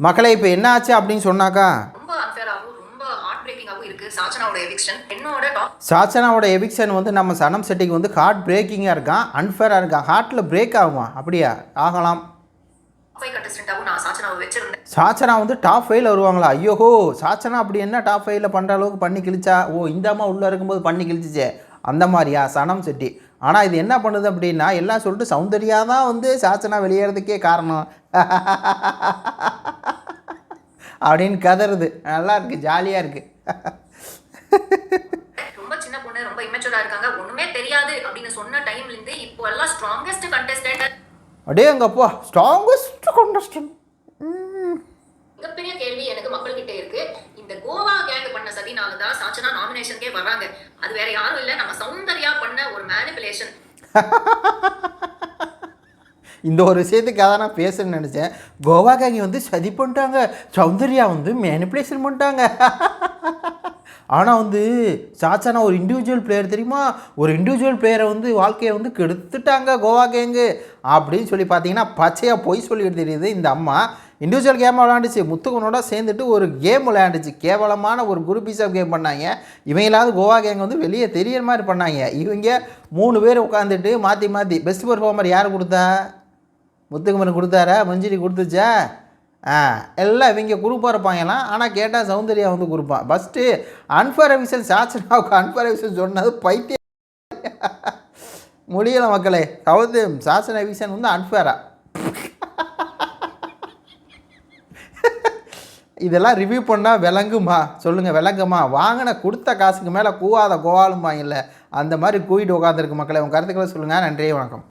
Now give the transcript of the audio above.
மக்களே இப்போ என்ன ஆச்சு அப்படின்னு சொன்னாக்கா? சாச்சனாவோட எவிக்ஷன் வந்து நம்ம சனம் செட்டிக்கு வந்து ஹார்ட் பிரேக்கிங்காக இருக்கான் அன்ஃபேராக இருக்கான் ஹார்ட்டில் பிரேக் ஆகுமா அப்படியா? ஆகலாம். சாச்சனா வந்து டாப் ஃபைவ்ல வருவாங்களா? ஐயோஹோ சாச்சனா அப்படி என்ன டாப் ஃபைவ்ல பண்ணுற அளவுக்கு பண்ணி கிழிச்சா? ஓ இந்த அம்மா உள்ளே இருக்கும்போது பண்ணி கிழிச்சிச்சே. அந்த மாதிரியா சனம் செட்டி. ஆனால் இது என்ன பண்ணுது அப்படின்னா எல்லாம் சொல்லிட்டு சௌந்தர்யா தான் வந்து சாச்சனா வெளியேறதுக்கே காரணம். அப்படின்னு கதறுது. நல்லா இருக்கு ஜாலியாக இருக்கு. ரொம்ப சின்ன பொண்ணு ரொம்ப இமெச்சூரா இருக்காங்க. ஒண்ணுமே தெரியாது அப்படின்னு சொன்ன டைம்ல இருந்து இப்போ எல்லாம் ஸ்ட்ராங்கஸ்ட் கண்டஸ்டன்ட் அப்படியே அங்கப்பா ஸ்ட்ராங்கஸ்ட் contestant. மிகப்பெரிய கேள்வி எனக்கு மக்கள்கிட்ட இருக்கு. இந்த கோவா கேங் பண்ண சதினால தான் சாச்சனா நாமினேஷனுக்கே வராங்க. அது வேற யாரும் இல்ல. நம்ம சௌந்தர்யா பண்ண ஒரு மேனிபுலேஷன் இந்த ஒரு விஷயத்துக்காக தான் நான் பேசணும்னு நினச்சேன். கோவா கேங்க வந்து சதி பண்ணிட்டாங்க. சௌந்தர்யா வந்து மேனிப்புலேஷன் பண்ணிட்டாங்க. ஆனால் வந்து சாச்சானா ஒரு இண்டிவிஜுவல் பிளேயர் தெரியுமா? ஒரு இண்டிவிஜுவல் பிளேயரை வந்து வாழ்க்கையை வந்து கெடுத்துட்டாங்க கோவா கேங்கு அப்படின்னு சொல்லி பார்த்தீங்கன்னா பச்சையாக பொய் சொல்லிட்டு தெரியுது இந்த அம்மா. இண்டிவிஜுவல் கேம் விளாண்டுச்சு முத்துக்கனோட சேர்ந்துட்டு ஒரு கேம் விளையாண்டுச்சு. கேவலமான ஒரு குரூப் பீஸ் ஆஃப் கேம் பண்ணாங்க. இவங்களாவது கோவா கேங் வந்து வெளியே தெரியற மாதிரி பண்ணாங்க. இவங்க மூணு பேர் உட்காந்துட்டு மாற்றி மாற்றி பெஸ்ட் பெர்ஃபார்மர் யார் கொடுத்தா? முத்துக்குமரன் கொடுத்தாரா? மஞ்சரி கொடுத்துச்சா? ஆ எல்லாம் இவங்க குரூப்பாக இருப்பாங்கலாம் ஆனால் கேட்டால் சௌந்தர்யா வந்து கொடுப்பான் ஃபஸ்ட்டு அன்ஃபர் விஷன் சாச்சனாவுக்கு அன்ஃபர் விஷன் சொன்னது பைத்திய முடியலை மக்களே. சவுந்து சாசன விஷன் வந்து அன்ஃபேரா இதெல்லாம் ரிவ்யூ பண்ணால் விளங்குமா? சொல்லுங்கள் விளங்குமா? வாங்கின கொடுத்த காசுக்கு மேலே கூவாத கோவாலும்பாங்கல்ல. அந்த மாதிரி கூவிட்டு உட்காந்துருக்கு மக்களே. உங்கள் கருத்துக்களை சொல்லுங்கள் நன்றி வணக்கம்.